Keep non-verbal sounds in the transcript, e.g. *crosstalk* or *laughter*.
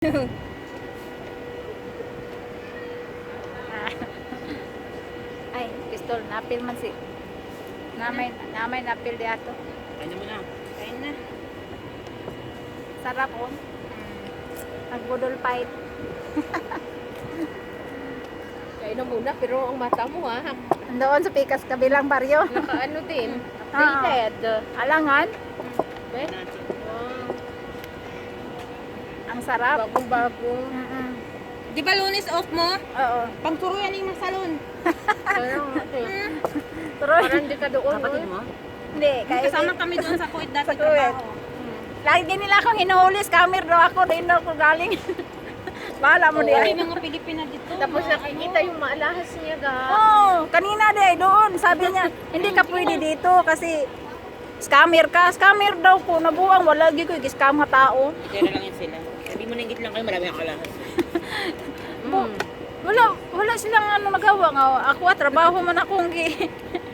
*laughs* Ay, pistol, napil man si. Namay, namay napil di ato. Kanya mo na. Kain na. Sarap oh. Nagbudol fight. *laughs* Kain na muna, pero ang mata mo ha, Doon sa Pikas, kabilang baryo. nakaano din, *laughs* Ah. updated. Alangan, Be? Ang sarap. Bagong-bago. Mm-mm. Di ba lunes off mo? Oo. Pagturo yan yung salon. *laughs* Parang, Pero, parang di ka doon. Kapatid mo? hindi, kahit Kasama kami doon sa Kuwait dati Sa Kuwait. trabaho. Lagi din nila akong hinuhuli, scammer daw ako, din daw ako galing. *laughs* Bahala mo di May ay. mga Pilipina dito. Tapos mga nakikita yung maalahas niya ga. Oh, kanina di doon, sabi niya, hindi ka pwede dito kasi scammer ka. Scammer daw po, nabuang, wala gi ko, scam nga tao. Kaya na lang yun sila. Sabi mo ningit lang kayo, marami ang kalahas. *laughs* Wala, wala silang ano nagawa nga. Ako, ah, trabaho man akong gi. *laughs*